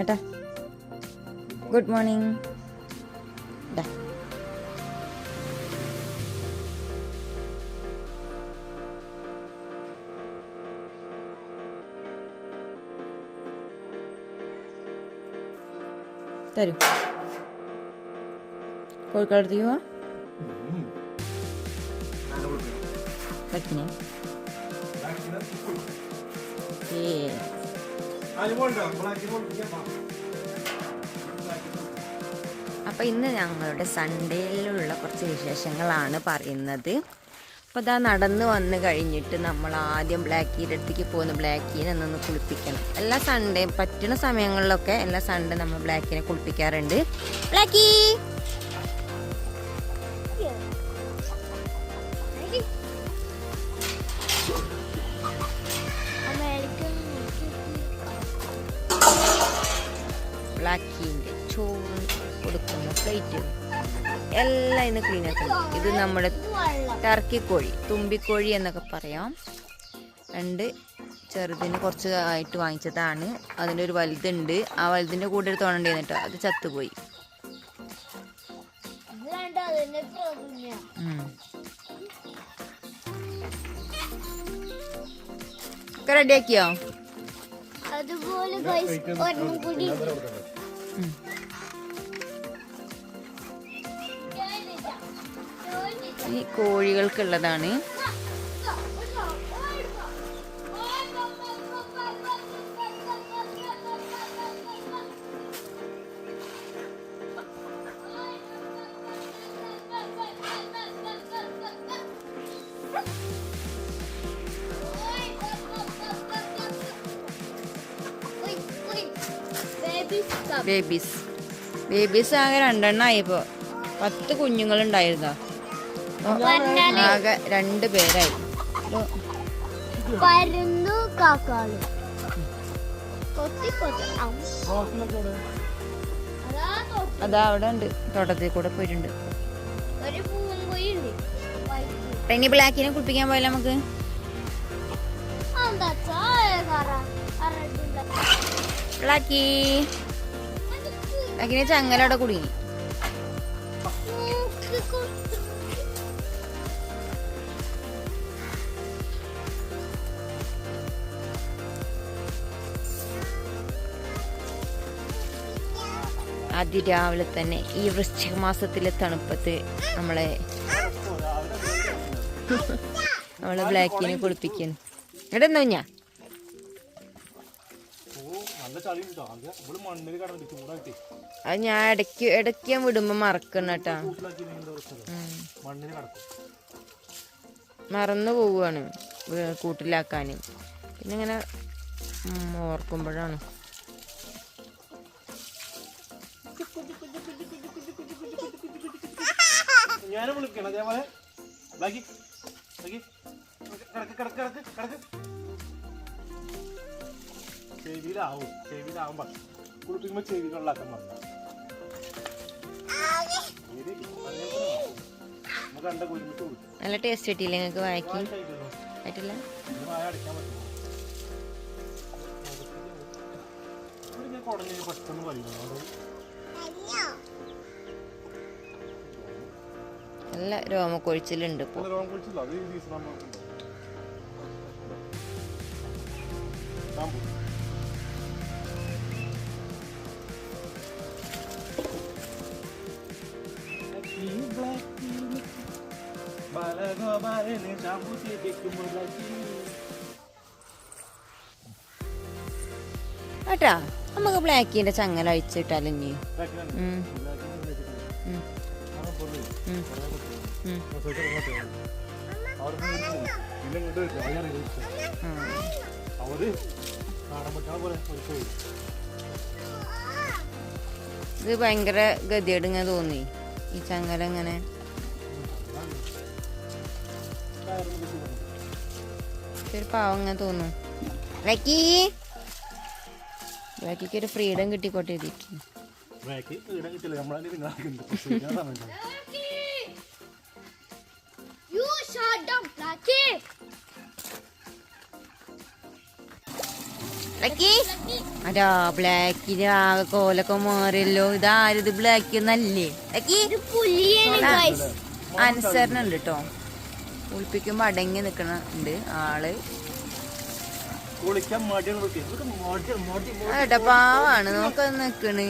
ഏട്ടാ. Good morning തരൂ. കോഴിക്കോടത്തേക്ക് പോവാ പറ്റിനെ ഏ അപ്പൊ ഇന്ന് ഞങ്ങളുടെ സൺഡേയിലുള്ള കുറച്ച് വിശേഷങ്ങളാണ് പറയുന്നത്. അപ്പോൾ ഇതാ നടന്ന് വന്ന് കഴിഞ്ഞിട്ട് നമ്മൾ ആദ്യം ബ്ലാക്കീന്റെ അടുത്തേക്ക് പോകുന്ന. ബ്ലാക്കീനെ ഒന്ന് കുളിപ്പിക്കണം. എല്ലാ സൺഡേ പറ്റുന്ന സമയങ്ങളിലൊക്കെ എല്ലാ സൺഡേ നമ്മൾ ബ്ലാക്കിനെ കുളിപ്പിക്കാറുണ്ട്. ബ്ലാക്കി ഇന്ന് ക്ലീൻ ആക്കുന്നത് ഇത് നമ്മുടെ ടർക്കി കോഴി തുമ്പിക്കോഴി എന്നൊക്കെ പറയാം രണ്ട് ചെറുതിന് കുറച്ച് ആയിട്ട് വാങ്ങിച്ചതാണ് അതിന്റെ ഒരു വലുതുണ്ട് ആ വലുതിന്റെ കൂടെ ഒരു തോണണ്ടായിരുന്നു കേട്ടോ അത് ചത്തുപോയി റെഡിയാക്കിയോ അതുപോലെ ഈ കോഴികൾക്കുള്ളതാണ്. ബേബീസ് ബേബീസ് ആകെ രണ്ടെണ്ണം ആയപ്പോ പത്ത് കുഞ്ഞുങ്ങളുണ്ടായിരുന്നോ? പറഞ്ഞാൽ ആകെ രണ്ട് പേരായി. പരുന്നു കാക്കാൾ. അതാ അവിടെ ഉണ്ട്. തോട്ടത്തിൽ കൂടെ പോയിട്ടുണ്ട്. ഇനി ബ്ലാക്കിനെ കുളിപ്പിക്കാൻ പോയാലോ നമുക്ക്. ബ്ലാക്കി. ബ്ലാക്കിനെ ചങ്ങലവിടെ കുടുങ്ങി. അതിരാവിലെ തന്നെ ഈ വൃശ്ചിക മാസത്തിലെ തണുപ്പത്ത് നമ്മളെ നമ്മളെ ബ്ലാക്കിനെ കുളിപ്പിക്കുന്നു ഇവിടെ എന്താ ഞാൻ? അത് ഞാൻ ഇടയ്ക്ക് ഇടയ്ക്ക് ഞാൻ വിടുമ്പോ മറക്കണം കേട്ടാ. മറന്നു കൂട്ടിലാക്കാനും കൂട്ടിലാക്കാന്. പിന്നെ ഇങ്ങനെ ഓർക്കുമ്പോഴാണ്. ഞാനും വിളിക്കണം അതേപോലെ. ബാക്കി ബാക്കി. കിടക്ക് കിടക്ക് കിടക്ക് കിടക്ക്. ചെവിയിലാവും ചെവിയിലാവുമ്പോ. കുളിപ്പിക്കുമ്പോ ചെവികളിലാക്കാൻ പറഞ്ഞു നല്ല ടേസ്റ്റ് കിട്ടിയില്ല നിങ്ങൾക്ക് വായിക്കി? പറ്റില്ല? ഞാൻ കുടഞ്ഞ് പെട്ടെന്ന് വലിക്കണം നല്ല രോമക്കൊഴിച്ചിലുണ്ട് ഇപ്പോൾ ബാലഗോപാലനെ ചാമ്പൂത്തി കേട്ടാ നമുക്ക് ബ്ലാക്കിന്റെ ചങ്ങല അഴിച്ചിട്ടാലും ഇനി? ഇത് ഭയങ്കര ഗതികേട് ഇങ്ങനെ തോന്നി. ഈ ചങ്ങല ഇങ്ങനെ. ഒരു പാവം ഇങ്ങനെ ബ്ലാക്കിക്ക് ഒരു ഫ്രീഡം കിട്ടിക്കോട്ടെ ഇതിക്ക്. ഫ്രീഡം കിട്ടില്ല. നമ്മളതിന് പിന്നെ അതാ ബ്ലാക്കിന് ആകെ കോലൊക്കെ മാറിയല്ലോ. ഇതാരിത് ബ്ലാക്ക് എന്നല്ലേ? ബ്ലാക്കി ഇത് പുലിയാണ് ഗൈസ് അനുസരണ ഉണ്ട് കേട്ടോ കുളിപ്പിക്കുമ്പോ അടങ്ങി നിക്കണുണ്ട് ആൾ. ഏട്ടാ പാവാണ്. നോക്ക നിക്കണ്.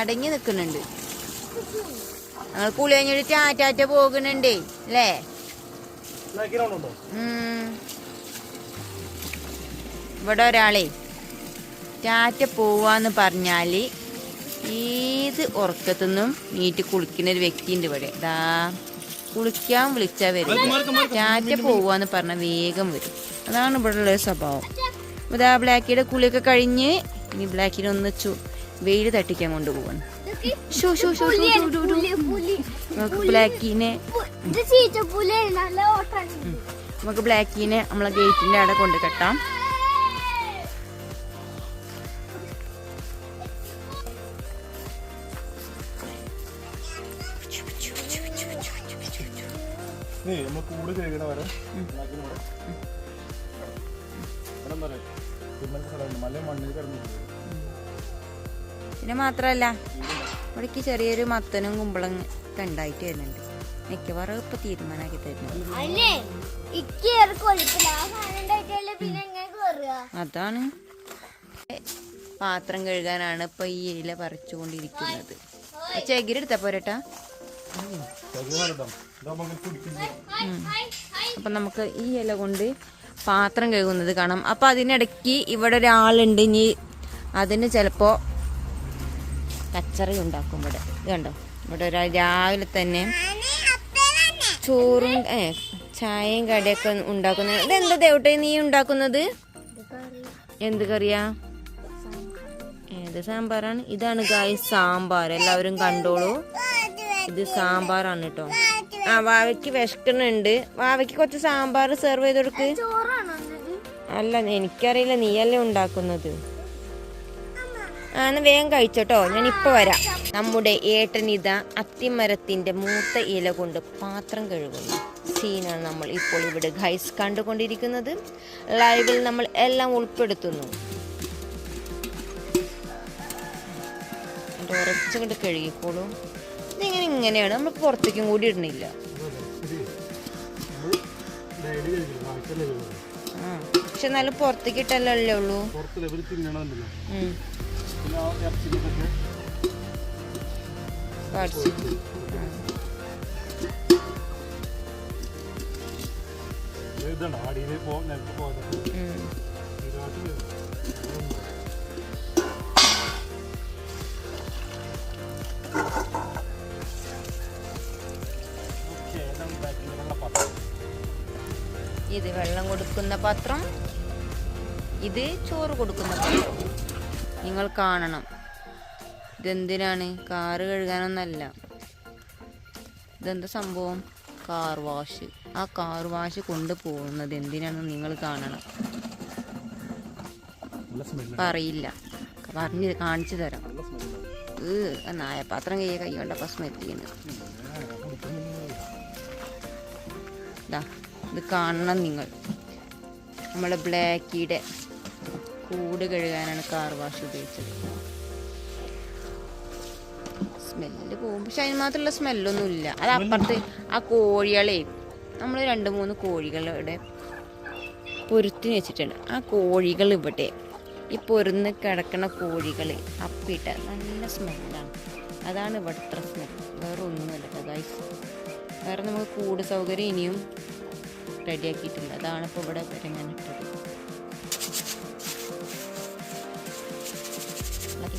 അടങ്ങി നിക്കണുണ്ട്. ഞങ്ങൾ കുളി കഴിഞ്ഞിട്ട് ചാറ്റാറ്റ പോകുന്നുണ്ടേ അല്ലേ. ഇവിടെ ഒരാളെ ചാറ്റ പോവാന്ന് പറഞ്ഞാൽ ഏത് ഉറക്കത്തുനിന്നും നീറ്റ് കുളിക്കുന്ന ഒരു വ്യക്തി ഉണ്ട് ഇവിടെ. ദാ കുളിക്കാൻ വിളിച്ചാ വരും. ചാറ്റ പോവാന്ന് പറഞ്ഞ വേഗം വരും. അതാണ് ഇവിടെ ഉള്ള സ്വഭാവം. ഇതാ ബ്ലാക്കിയുടെ കുളിയൊക്കെ കഴിഞ്ഞ് ഇനി ബ്ലാക്കിനെ ഒന്ന് ചു വെയിൽ തട്ടിക്കാൻ കൊണ്ടുപോവാണ്. ഇതൊക്കെ ഷോ ഷോ ഷോ ഷോ പുലിയാണ്, ഷോ, ഷോ, ഷോ. പുലി, പുലി. നമുക്ക് ബ്ലാക്കിനെ നമുക്ക് ബ്ലാക്കിനെ നമ്മളെ ഗേറ്റിന്റെ അവിടെ കൊണ്ട് കെട്ടാം. കൂട് കഴുകണ വരെ മല മണ്ണിൽ കിടന്നു പിന്നെ മാത്രല്ല ഇവിടേക്ക് ചെറിയൊരു മത്തനും കുമ്പളം ഒക്കെ ഉണ്ടായിട്ട് വരുന്നുണ്ട്. മിക്കവാറും ഇപ്പൊ തീരുമാനമാക്കി തരുന്നു അതാണ് പാത്രം കഴുകാനാണ് ഇപ്പൊ ഈ ഇല പറിച്ചുകൊണ്ടിരിക്കുന്നത്. ചകിരെടുത്താ പോരട്ടാ. അപ്പൊ നമുക്ക് ഈ ഇല കൊണ്ട് പാത്രം കഴുകുന്നത് കാണാം. അപ്പൊ അതിനിടയ്ക്ക് ഇവിടെ ഒരാളുണ്ട് ഇനി അതിന് ചിലപ്പോ കച്ചറ ഉണ്ടാക്കും ഇവിടെ. ഇത് കണ്ടോ? ഇവിടെ ഒരാൾ രാവിലെ തന്നെ ചോറും ഏ ചായയും കടിയൊക്കെ ഉണ്ടാക്കുന്നത് ഇതെന്താ ദേവട്ടെ നീ ഉണ്ടാക്കുന്നത്? എന്ത് കറിയാ? ഏത് സാമ്പാറാണ്? ഇതാണ് ഗായ് സാമ്പാർ. എല്ലാവരും കണ്ടോളൂ. ഇത് സാമ്പാറാണ് കേട്ടോ. ആ വാവയ്ക്ക് വിശക്കണുണ്ട് വാവയ്ക്ക് കുറച്ച് സാമ്പാർ സെർവ് ചെയ്ത് കൊടുക്ക്. അല്ല എനിക്കറിയില്ല. നീയല്ലേ ഉണ്ടാക്കുന്നത്. ആണ് വേഗം കഴിച്ചോട്ടോ. ഞാൻ ഇപ്പൊ വരാം. നമ്മുടെ ഏട്ടനിത അത്തിമരത്തിന്റെ മൂത്ത ഇല കൊണ്ട് പാത്രം കഴുകുന്നു. സീനാണ് നമ്മൾ ഇപ്പോൾ ഇവിടെ ഗൈസ് കണ്ടുകൊണ്ടിരിക്കുന്നത്. ലൈവിൽ നമ്മൾ എല്ലാം ഉൾപ്പെടുത്തുന്നു. ഉറച്ചു കൊണ്ട് കഴുകിക്കോളൂ. ഇതിങ്ങനെ ഇങ്ങനെയാണ്. നമ്മൾ പുറത്തേക്കും കൂടി ഇടുന്നില്ല. പക്ഷെ എന്നാലും പുറത്തേക്ക് ഇട്ടല്ലേ ഉള്ളൂ. പാത്രം. ഇത് വെള്ളം കൊടുക്കുന്ന പാത്രം ഇത് ചോറ് കൊടുക്കുന്ന പാത്രം നിങ്ങൾ കാണണം. ഇതെന്തിനാണ്? കാറ് കഴുകാനൊന്നല്ല. ഇതെന്താ സംഭവം? Car wash. ആ കാർ വാഷ് കൊണ്ടുപോകുന്നത് എന്തിനാണെന്ന് നിങ്ങൾ കാണണം. പറയില്ല. പറഞ്ഞ് കാണിച്ചു തരാം. ഏ ആ നായപാത്രം കൈ കൈ കൊണ്ടപ്പോൾ സ്മെൽ ചെയ്യുന്നത് ദാ ഇത് കാണണം നിങ്ങൾ. നമ്മളെ ബ്ലാക്കിയുടെ കൂട് കഴുകാനാണ് കാർ വാഷ് ഉപയോഗിച്ചത്. സ്മെല്ല് പോകും. പക്ഷെ അതിന് മാത്രമുള്ള സ്മെല്ലൊന്നും ഇല്ല അത് അപ്പുറത്ത് ആ കോഴികളെ നമ്മൾ രണ്ട് മൂന്ന് കോഴികളുടെ പൊരുത്തിന് വെച്ചിട്ടുണ്ട്. ആ കോഴികൾ ഇവിടെ ഈ പൊരുന്ന് കിടക്കുന്ന കോഴികൾ അപ്പിട്ട നല്ല സ്മെല്ലാണ് അതാണ് ഇവിടുത്തെ സ്മെൽ വേറെ ഒന്നുമല്ല ഗൈസ് വേറെ നമുക്ക് കൂട് സൗകര്യം ഇനിയും റെഡിയാക്കിയിട്ടില്ല അതാണ് ഇപ്പോൾ ഇവിടെ വരെ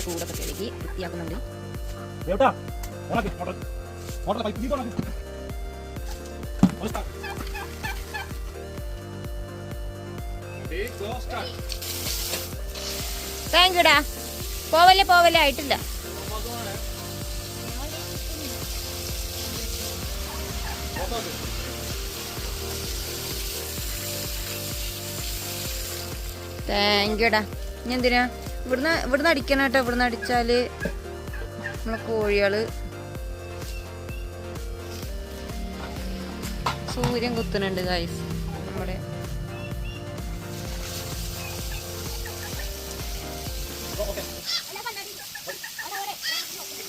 start. കൂടെ ഒക്കെ കഴുകി താങ്ക് യുടാ പോവല്ലേ പോവല്ലേ ആയിട്ടില്ല. താങ്ക് യുടാ ഇനി എന്തിനാ? ഇവിടുന്ന് ഇവിടുന്ന് അടിക്കണം കേട്ടോ. ഇവിടുന്ന് അടിച്ചാൽ നമ്മളെ കോഴികൾ. സൂര്യൻ കുത്തുന്നുണ്ട് ഗൈസ് നമ്മുടെ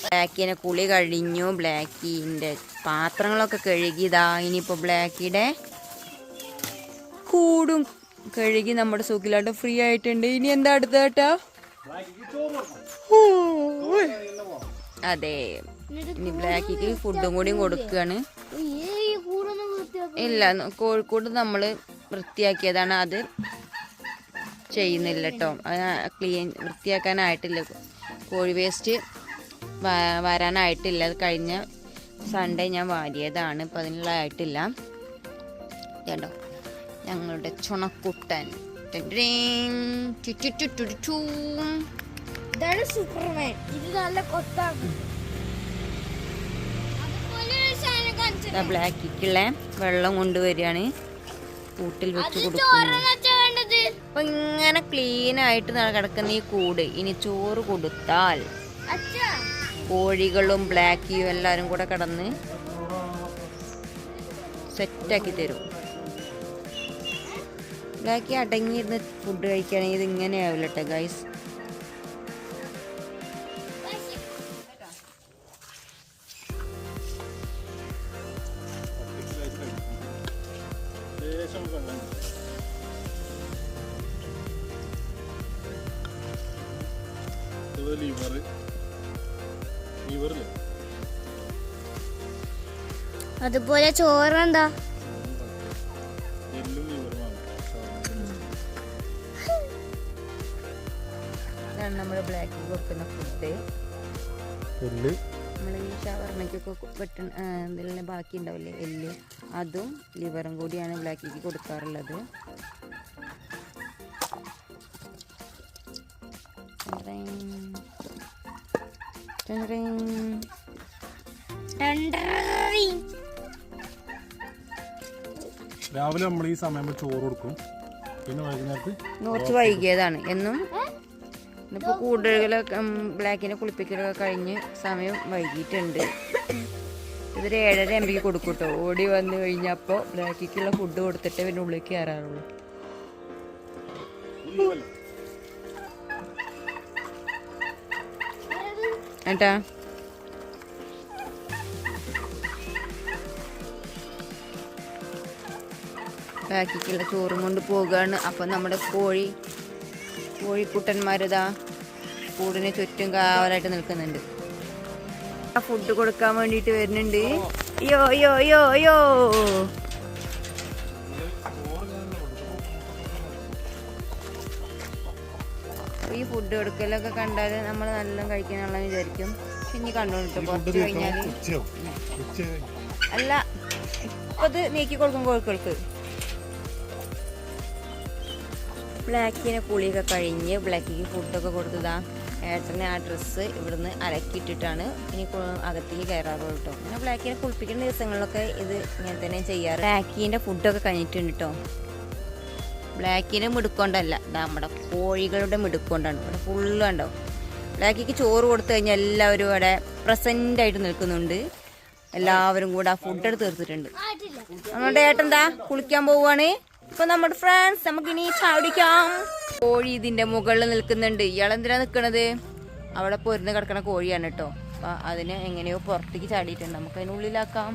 ബ്ലാക്കിനെ കുളി കഴിഞ്ഞു. ബ്ലാക്കിന്റെ പാത്രങ്ങളൊക്കെ കഴുകിയതാ. ഇനിയിപ്പോ ബ്ലാക്കിയുടെ കൂടും കഴുകി നമ്മുടെ സുഖിലായിട്ട് ഫ്രീ ആയിട്ടുണ്ട്. ഇനി എന്താ അടുത്തേട്ടാ അതെ. ഇനി ബ്ലാക്കിക്ക് ഫുഡും കൂടിയും കൊടുക്കുകയാണ് ഈ കൂടൊന്നും വൃത്തിയാക്കും ഇല്ല കോഴിക്കോട് നമ്മൾ വൃത്തിയാക്കിയതാണ്. അത് ചെയ്യുന്നില്ല കേട്ടോ ക്ലീൻ വൃത്തിയാക്കാനായിട്ടില്ല. കോഴി വേസ്റ്റ് വരാനായിട്ടില്ല. അത് കഴിഞ്ഞ സൺഡേ ഞാൻ വാരിയതാണ്. ഇപ്പം അതിനുള്ള ആയിട്ടില്ല. കേട്ടോ ഞങ്ങളുടെ ചുണക്കുട്ടൻ. ഇതാണ് സൂപ്പർമാൻ ഇത് നല്ല കൊത്താണ്. ബ്ലാക്കിക്കുള്ള വെള്ളം കൊണ്ടുവരികയാണ്. കൂട്ടിൽ വെച്ച് കൊടുക്കുന്നത് അപ്പൊ ഇങ്ങനെ ക്ലീൻ ആയിട്ട് കിടക്കുന്ന ഈ കൂട് ഇനി ചോറ് കൊടുത്താൽ കോഴികളും ബ്ലാക്കിയും എല്ലാരും കൂടെ കിടന്ന് സെറ്റാക്കി തരും. ബ്ലാക്കി അടങ്ങിയിരുന്ന് ഫുഡ് കഴിക്കുകയാണെങ്കിൽ ഇത് ഇങ്ങനെ ആവില്ലട്ടെ ഗൈസ് ലിവർ അതുപോലെ ചോറെന്താ ഇതാണ് നമ്മൾ ബ്ലാക്ക് വെക്കുന്ന ഫുഡ് എല്ല് നമ്മൾ ഈ ഷവർമ്മയ്ക്കൊക്കെ വെട്ട ഇതിലെ ബാക്കി ഉണ്ടാവില്ലേ എല്ല് അതും ലിവറും കൂടിയാണ് ബ്ലാക്കിക്ക് കൊടുക്കാറുള്ളത്. രാവിലെ നമ്മൾ ഈ സമയം ചോറ് കൊടുക്കും. പിന്നെ വൈകുന്നേരത്ത് കുറച്ച് വൈകിയതാണ്. എന്നും ഇന്നിപ്പോൾ കൂടുതലൊക്കെ ബ്ലാക്കിനെ കുളിപ്പിക്കലൊക്കെ കഴിഞ്ഞ് സമയം വൈകിട്ടുണ്ട് ഇതൊരു ഏഴര എംപിക്ക് കൊടുക്കും കേട്ടോ ഓടി വന്നു കഴിഞ്ഞപ്പോൾ ബ്ലാക്കിക്കുള്ള ഫുഡ് കൊടുത്തിട്ട് പിന്നെ ഉള്ളിൽ കയറാറുള്ളൂ ഏട്ടാ? ബാക്കിക്കുള്ള ചോറും കൊണ്ട് പോവുകയാണ് അപ്പം നമ്മുടെ കോഴി കോഴിക്കുട്ടന്മാരിതാ കൂടിന് ചുറ്റും കാവലായിട്ട് നിൽക്കുന്നുണ്ട്. ആ ഫുഡ് കൊടുക്കാൻ വേണ്ടിയിട്ട് വരുന്നുണ്ട്. അയ്യോ അയ്യോ അയ്യോ അയ്യോ. ഈ ഫുഡ് കൊടുക്കലൊക്കെ കണ്ടാൽ നമ്മൾ നല്ല കഴിക്കാനുള്ള വിചാരിക്കും. ഇനി കണ്ടോണ്ടിട്ട് കുറച്ച് കഴിഞ്ഞാൽ അല്ല ഇപ്പത് നീക്കി കൊടുക്കും കോഴികൾക്ക് ബ്ലാക്കിനെ കുളിയൊക്കെ കഴിഞ്ഞ് ബ്ലാക്കിക്ക് ഫുഡൊക്കെ കൊടുത്തതാ. ഏട്ടനെ ആ ഡ്രസ്സ് ഇവിടുന്ന് അലക്കിയിട്ടിട്ടാണ് ഇനി അകത്തേക്ക് കയറാറുള്ളൂ കേട്ടോ. പിന്നെ ബ്ലാക്കിനെ കുളിപ്പിക്കുന്ന ദിവസങ്ങളിലൊക്കെ ഇത് ഇങ്ങനെ തന്നെ ചെയ്യാറ്. ബ്ലാക്കിന്റെ ഫുഡൊക്കെ കഴിഞ്ഞിട്ടുണ്ട് കേട്ടോ. ബ്ലാക്കിനെ മിടുക്കൊണ്ടല്ല നമ്മുടെ കോഴികളുടെ മിടുക്കൊണ്ടാണ്. ഇവിടെ ഫുള്ള് കണ്ടോ? ബ്ലാക്കിക്ക് ചോറ് കൊടുത്തു കഴിഞ്ഞാൽ എല്ലാവരും ഇവിടെ പ്രസന്റ് ആയിട്ട് നിൽക്കുന്നുണ്ട്. എല്ലാവരും കൂടെ ആ ഫുഡ് എടുത്ത് തീർത്തിട്ടുണ്ട്. നമ്മുടെ ഏട്ടെന്താ കുളിക്കാൻ പോവാണ് ഇപ്പൊ നമ്മുടെ ഫ്രണ്ട്സ് നമുക്ക് ഇനി ചാടിക്കാം. കോഴി ഇതിന്റെ മുകളിൽ നിൽക്കുന്നുണ്ട്. ഇയാൾ എന്തിനാ നിൽക്കണത് അവിടെ പൊരുന്ന് കിടക്കണ കോഴിയാണ് കേട്ടോ. അപ്പൊ അതിന് എങ്ങനെയോ പുറത്തേക്ക് ചാടിയിട്ടുണ്ട്. നമുക്ക് അതിനുള്ളിലാക്കാം